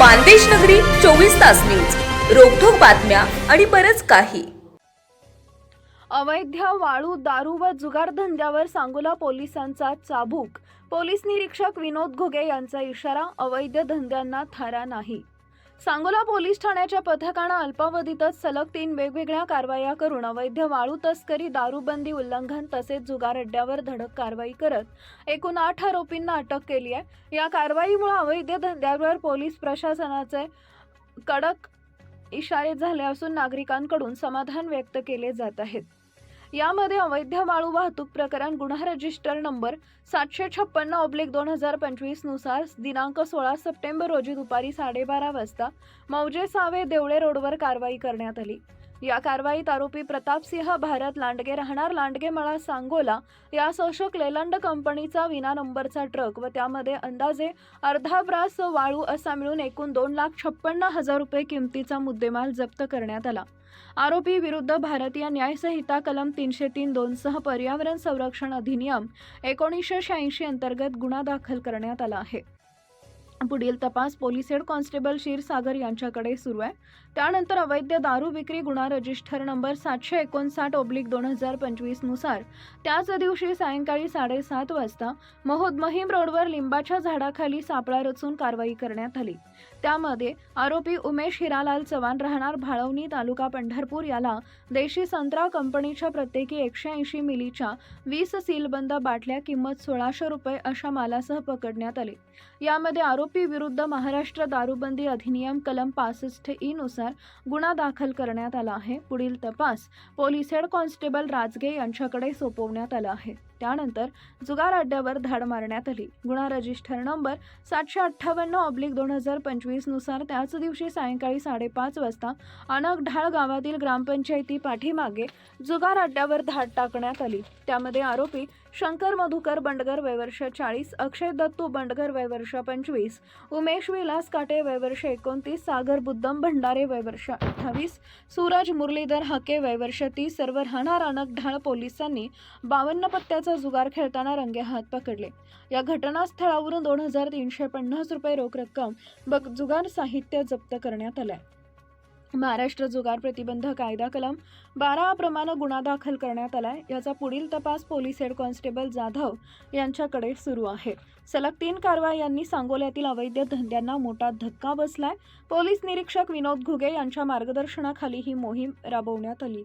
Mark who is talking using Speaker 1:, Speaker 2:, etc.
Speaker 1: मानदेश नगरी चोवीस तास न्यूज. रोखोक बातम्या आणि बरच काही.
Speaker 2: अवैध वाळू दारू व जुगार धंद्यावर सांगोला पोलिसांचा चाबूक. पोलीस निरीक्षक विनोद घुगे यांचा इशारा अवैध धंद्यांना थारा नाही. सांगोला पोलीस ठाण्याच्या पथकानं अल्पावधीतच सलग तीन वेगवेगळ्या कारवाया करून अवैध वाळू तस्करी दारूबंदी उल्लंघन तसेच जुगार अड्ड्यावर धडक कारवाई करत एकूण आठ आरोपींना अटक केली आहे. या कारवाईमुळे अवैध धंद्यावर पोलीस प्रशासनाचे कडक इशारे झाले असून नागरिकांकडून समाधान व्यक्त केले जात आहेत. यामध्ये अवैध वाळू वाहतूक प्रकरण गुन्हा रजिस्टर नंबर सातशे छप्पन्न ऑब्लिक दोन हजार पंचवीसनुसार दिनांक सोळा सप्टेंबर रोजी दुपारी साडेबारा वाजता मौजे सावे देवळे रोडवर कारवाई करण्यात आली. या कारवाईत आरोपी प्रतापसिंह भारत लांडगे राहणार लांडगेमळा सांगोला या शोषक लेलंड कंपनीचा विना नंबरचा ट्रक व त्यामध्ये अंदाजे अर्धा ब्रास वाळू असा मिळून एकूण दोन लाख छप्पन्न हजार रुपये किमतीचा मुद्देमाल जप्त करण्यात आला. आरोपी विरुद्ध भारतीय न्यायसंहिता कलम तीनशे तीन दोन सह पर्यावरण संरक्षण अधिनियम एकोणीसशे शहाऐंशी अंतर्गत गुन्हा दाखल करण्यात आला आहे. पुढील तपास पोलीस हेड कॉन्स्टेबल क्षीरसागर यांच्याकडे सुरू आहे. त्यानंतर अवैध दारू विक्री गुन्हा रजिस्टर नंबर सातशे एकोणसाठ ओब्लिक दोन हजार पंचवीसनुसार. त्याच दिवशी सायंकाळी साडेसात वाजता महोद महिम रोडवर लिंबाच्या झाडाखाली सापळा रचून कारवाई करण्यात आली. त्यामध्ये आरोपी उमेश हिरालाल चव्हाण राहणार भाळवणी तालुका पंढरपूर याला देशी संत्रा कंपनीच्या प्रत्येकी एकशे ऐंशी मिलीच्या वीस सीलबंद बाटल्या किंमत सोळाशे रुपये अशा मालासह पकडण्यात आले. यामध्ये आरोप विरुद्ध महाराष्ट्र दारूबंदी अधिनियम कलम पासष्ट ई नुसार गुन्हा दाखल करण्यात आला आहे. पुढील तपास पोलीस हेड कॉन्स्टेबल राजगे यांच्याकडे सोपवण्यात आला आहे. त्यानंतर जुगार अड्ड्यावर धाड मारण्यात आली. गुन्हा रजिस्टर नंबर सातशे अठ्ठावन्न ऑब्लिक दोन हजार पंचवीसनुसार त्याच दिवशी सायंकाळी साडेपाच वाजता अनक ढाळ गावातील ग्रामपंचायती पाठीमागे जुगार अड्ड्यावर धाड टाकण्यात आली. त्यामध्ये आरोपी शंकर मधुकर बंडगर वयवर्ष चाळीस अक्षय दत्तू बंडगर वयवर्ष पंचवीस उमेश विलास काटे वयवर्ष एकोणतीस सागर बुद्धम भंडारे वयवर्ष अठ्ठावीस. सूरज मुरलीधर हाके वयवर्षती सर्व राहणार अनक ढाळ पोलिसांनी बावन्न पत्त्याचा जुगार खेळताना रंगे हात पकडले. या घटनास्थळावरून दोन हजार तीनशे पन्नास रुपये रोख रक्कम व जुगार साहित्य जप्त करण्यात आलंय. महाराष्ट्र जुगार प्रतिबंध कायदा कलम बारा प्रमाणे गुन्हा दाखल करण्यात आलाय. याचा पुढील तपास पोलीस हेड कॉन्स्टेबल जाधव यांच्याकडे सुरू आहे. सलग तीन कारवायांनी सांगोल्यातील अवैध धंद्यांना मोठा धक्का बसलाय. पोलीस निरीक्षक विनोद घुगे यांच्या मार्गदर्शनाखाली ही मोहीम राबवण्यात आली.